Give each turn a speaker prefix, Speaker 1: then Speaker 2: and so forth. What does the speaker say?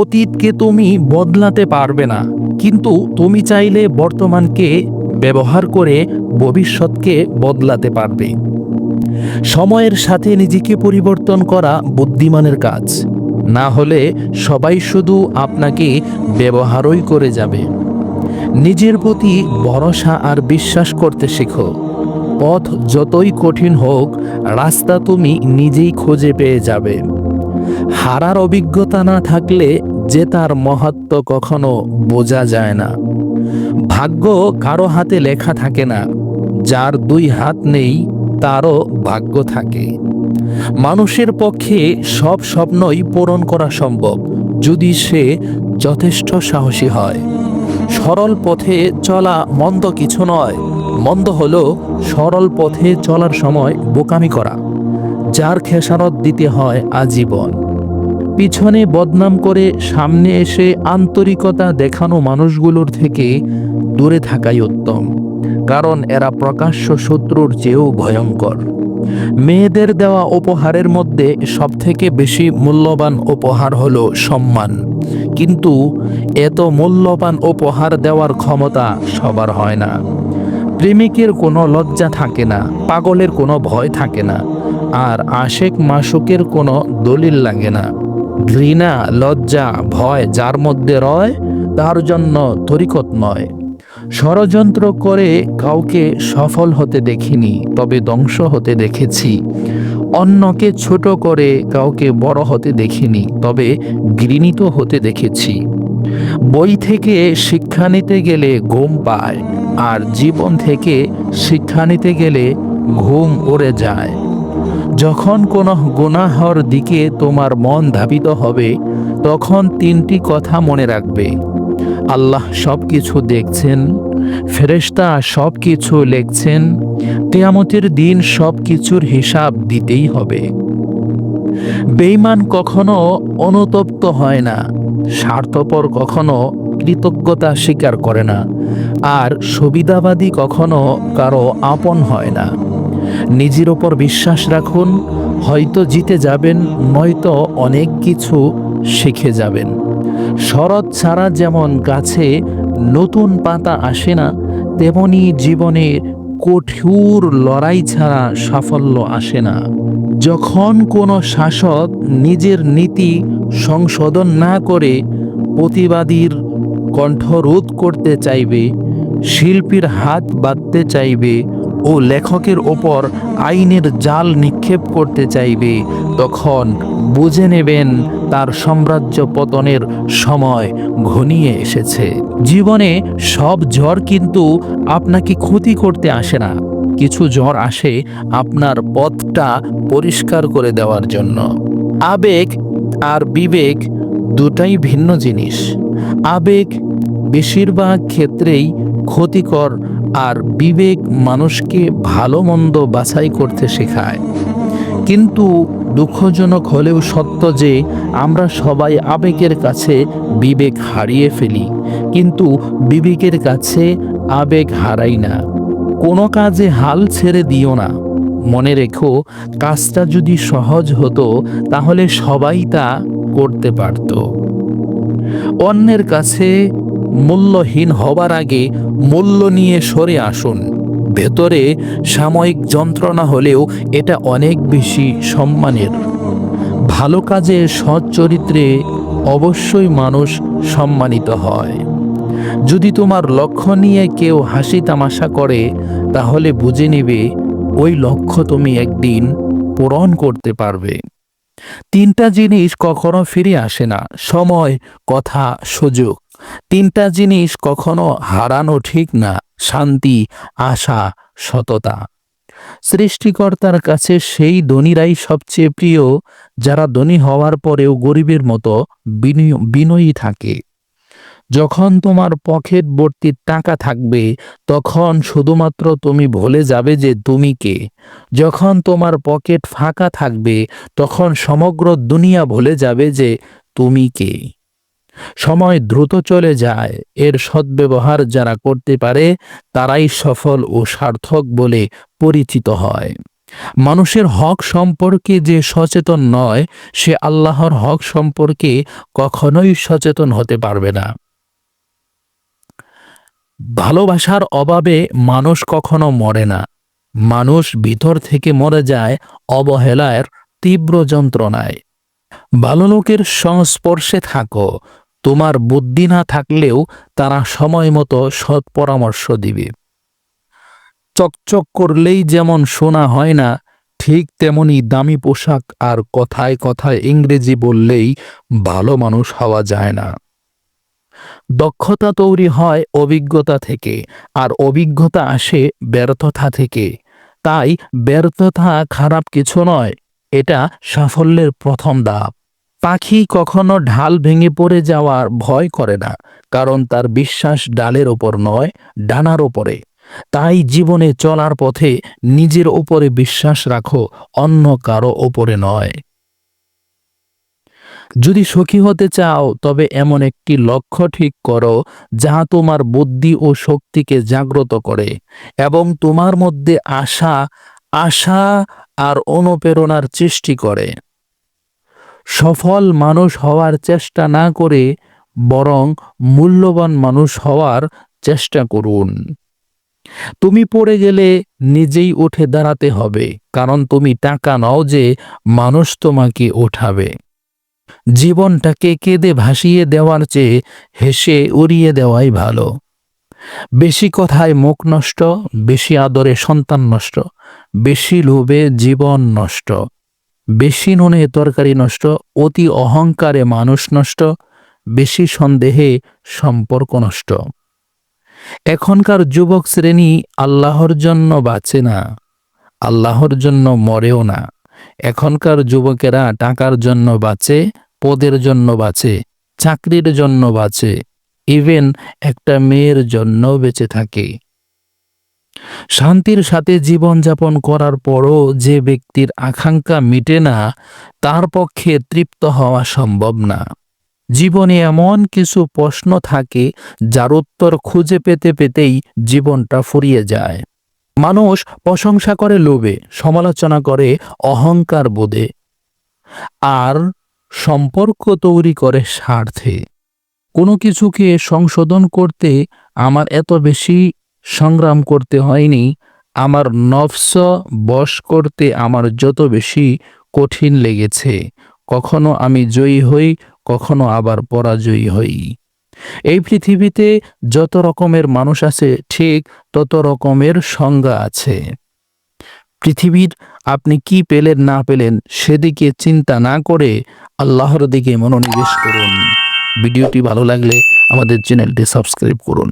Speaker 1: অতীতকে তুমি বদলাতে পারবে না। কিন্তু তুমি চাইলে বর্তমানকে ব্যবহার করে ভবিষ্যৎকে বদলাতে পারবে। সময়ের সাথে নিজেকে পরিবর্তন করা বুদ্ধিমানের কাজ। না হলে সবাই শুধু আপনাকে ব্যবহারই করে যাবে। নিজের প্রতি ভরসা আর বিশ্বাস করতে শেখো। পথ যতই কঠিন হোক, রাস্তা তুমি নিজেই খুঁজে পেয়ে যাবে। হারার অভিজ্ঞতা না থাকলে জেতার মহত্ব কখনো বোঝা যায় না। ভাগ্য কারও হাতে লেখা থাকে না, যার দুই হাত নেই তারও ভাগ্য থাকে। মানুষের পক্ষে সব স্বপ্নই পূরণ করা সম্ভব, যদি সে যথেষ্ট সাহসী হয়। সরল পথে চলা মন্দ কিছু নয়, মন্দ হলো সরল পথে চলার সময় বোকামি করা। যার খেসারত দিতে হয় আজীবন। পিছনে বদনাম করে সামনে এসে আন্তরিকতা দেখানো মানুষগুলোর থেকে দূরে থাকাই উত্তম, কারণ এরা প্রকাশ্য শত্রুর চেয়েও ভয়ঙ্কর। মেয়েদের দেওয়া উপহারের মধ্যে সবথেকে বেশি মূল্যবান উপহার হলো সম্মান, কিন্তু এত মূল্যবান উপহার দেওয়ার ক্ষমতা সবার হয় না। প্রেমিকের কোনো লজ্জা থাকে না, পাগলের কোনো ভয় থাকে না আর আশেক মাসুকের কোনো দলিল লাগে না। ঘৃণা, লজ্জা, ভয় যার মধ্যে রয়, তার জন্য তরিকত নয়। ষড়যন্ত্র করে কাউকে সফল হতে দেখিনি, তবে ধ্বংস হতে দেখেছি। অন্যকে ছোট করে কাউকে বড় হতে দেখিনি, তবে ঘৃণিত হতে দেখেছি। বই থেকে শিক্ষা নিতে গেলে ঘুম পায়, আর জীবন থেকে শিক্ষা নিতে গেলে ঘুম উড়ে যায়। যখন কোনো গুনাহর দিকে তোমার মন ধাবিত হবে, তখন তিনটি কথা মনে রাখবে। আল্লাহ সব কিছু দেখছেন, ফেরেশতা সব কিছু লেখছেন, কেয়ামতের দিন সব কিছুর হিসাব দিতেই হবে। বেইমান কখনো অনুতপ্ত হয় না, স্বার্থপর কখনো কৃতজ্ঞতা স্বীকার করে না, আর সুবিধাবাদী কখনো কারও আপন হয় না। নিজের ওপর বিশ্বাস রাখুন, হয়তো জিতে যাবেন, নয়তো অনেক কিছু শিখে যাবেন। শরৎ ছাড়া যেমন গাছে নতুন পাতা আসে না, তেমনি জীবনে কঠোর লড়াই ছাড়া সাফল্য আসে না। যখন কোনো শাসক নিজের নীতি সংশোধন না করে প্রতিবাদীর কণ্ঠরোধ করতে চাইবে, শিল্পীর হাত বাঁধতে চাইবে ও লেখকের ওপর আইনের জাল নিক্ষেপ করতে চাইবে, তখন বুঝে নেবেন তার সাম্রাজ্য পতনের সময় ঘনিয়ে এসেছে। জীবনে সব ঝড় কিন্তু আপনাকে ক্ষতি করতে আসে না। কিছু ঝড় আসে আপনার পথটা পরিষ্কার করে দেওয়ার জন্য। আবেগ আর বিবেক দুটাই ভিন্ন জিনিস। আবেগ বেশিরভাগ ক্ষেত্রেই ক্ষতিকর আর বিবেক মানুষকে ভালো মন্দ বাছাই করতে শেখায়। কিন্তু দুঃখজনক হলেও সত্য যে, আমরা সবাই আবেগের কাছে বিবেক হারিয়ে ফেলি। কিন্তু বিবেকের কাছে আবেগ হারাই না। কোনো কাজে হাল ছেড়ে দিও না। মনে রেখো, কাজটা যদি সহজ হতো, তাহলে সবাই তা করতে পারত। অন্যের কাছে মূল্যহীন হবার আগে মূল্য নিয়ে সরে আসুন। ভেতরে সাময়িক যন্ত্রণা হলেও এটা অনেক বেশি সম্মানের। ভালো কাজে সৎ চরিত্রে অবশ্যই মানুষ সম্মানিত হয়। যদি তোমার লক্ষ্য নিয়ে কেউ হাসি তামাশা করে, তাহলে বুঝে নেবে ওই লক্ষ্য তুমি একদিন পূরণ করতে পারবে। তিনটা জিনিস কখনো ফিরে আসে না। সময়, কথা, সুযোগ। তিনটা জিনিস কখনো হারানো ঠিক না, শান্তি, আশা, সততা। সৃষ্টিকর্তার কাছে সেই ধনীরাই সবচেয়ে প্রিয়, যারা ধনী হওয়ার পরেও গরিবের মতো বিনয়- থাকে। যখন তোমার পকেট ভর্তি টাকা থাকবে, তখন শুধুমাত্র তুমি ভুলে যাবে যে তুমি কে। যখন তোমার পকেট ফাঁকা থাকবে, তখন সমগ্র দুনিয়া ভুলে যাবে যে তুমি কে। সময় দ্রুত চলে যায়। এর সদ্ব্যবহার যারা করতে পারে, তারাই সফল ও সার্থক বলে পরিচিত হয়। মানুষের হক সম্পর্কে যে সচেতন নয়, সে আল্লাহর হক সম্পর্কে কখনোই সচেতন হতে পারবে না। ভালোবাসার অভাবে মানুষ কখনো মরে না। মানুষ ভিতর থেকে মরে যায় অবহেলার তীব্র যন্ত্রণায়। ভালো লোকের সংস্পর্শে থাকো তোমার বুদ্ধি না থাকলেও তারা সময় মতো সৎ পরামর্শ দিবে। চকচক করলেই যেমন শোনা হয় না, ঠিক তেমনি দামি পোশাক আর কথায় কথায় ইংরেজি বললেই ভালো মানুষ হওয়া যায় না। দক্ষতা তৈরি হয় অভিজ্ঞতা থেকে, আর অভিজ্ঞতা আসে ব্যর্থতা থেকে। তাই ব্যর্থতা খারাপ কিছু নয়, এটা সাফল্যের প্রথম ধাপ। পাখি কখনো ঢাল ভেঙে পড়ে যাওয়ার ভয় করে না, কারণ তার বিশ্বাস ডালের ওপর নয়, ডানার ওপরে। তাই জীবনে চলার পথে নিজের ওপরে বিশ্বাস রাখো, অন্য কারও ওপরে নয়। যদি সুখী হতে চাও, তবে এমন একটি লক্ষ্য ঠিক করো, যা তোমার বুদ্ধি ও শক্তিকে জাগ্রত করে, এবং তোমার মধ্যে আশা আশা আর অনুপ্রেরণার সৃষ্টি করে। সফল মানুষ হওয়ার চেষ্টা না করে বরং মূল্যবান মানুষ হওয়ার চেষ্টা করুন। তুমি পড়ে গেলে নিজেই উঠে দাঁড়াতে হবে, কারণ তুমি টাকা নও যে মানুষ তোমাকে ওঠাবে। জীবনটাকে কেঁদে ভাসিয়ে দেওয়ার চেয়ে হেসে উড়িয়ে দেওয়াই ভালো। বেশি কথায় মুখ নষ্ট, বেশি আদরে সন্তান নষ্ট, বেশি লোভে জীবন নষ্ট। বেশি নুনে তরকারি নষ্ট, অতি অহংকারে মানুষ নষ্ট, বেশি সন্দেহে সম্পর্ক নষ্ট। এখনকার যুবক শ্রেণি আল্লাহর জন্য বাঁচে না, আল্লাহর জন্য মরেও না। এখনকার যুবকেরা টাকার জন্য বাঁচে, পদের জন্য বাঁচে, চাকরির জন্য বাঁচে। ইভেন একটা মেয়ের জন্য বেঁচে থাকে। শান্তির সাথে জীবনযাপন করার পরও যে ব্যক্তির আকাঙ্ক্ষা মিটে না, তার পক্ষে তৃপ্ত হওয়া সম্ভব না। জীবনে এমন কিছু প্রশ্ন থাকে, যার উত্তর খুঁজে পেতে পেতেই জীবনটা ফুরিয়ে যায়। মানুষ প্রশংসা করে লোভে, সমালোচনা করে অহংকার বোধে। আর সম্পর্ক তৈরি করে স্বার্থে। কোনো কিছুকে সংশোধন করতে আমার এত বেশি সংগ্রাম করতে হয়নি, আমার নফস বশ করতে আমার যত বেশি কঠিন লেগেছে, কখনো আমি জয়ী হই, কখনো আবার পরাজয়ী হই। এই পৃথিবীতে যত রকমের মানুষ আছে, ঠিক তত রকমের সংজ্ঞা আছে। পৃথিবীর আপনি কি পেলেন, না পেলেন, সেদিকে চিন্তা না করে আল্লাহর দিকে মনোনিবেশ করুন। ভিডিওটি ভালো লাগলে আমাদের চ্যানেলটি সাবস্ক্রাইব করুন।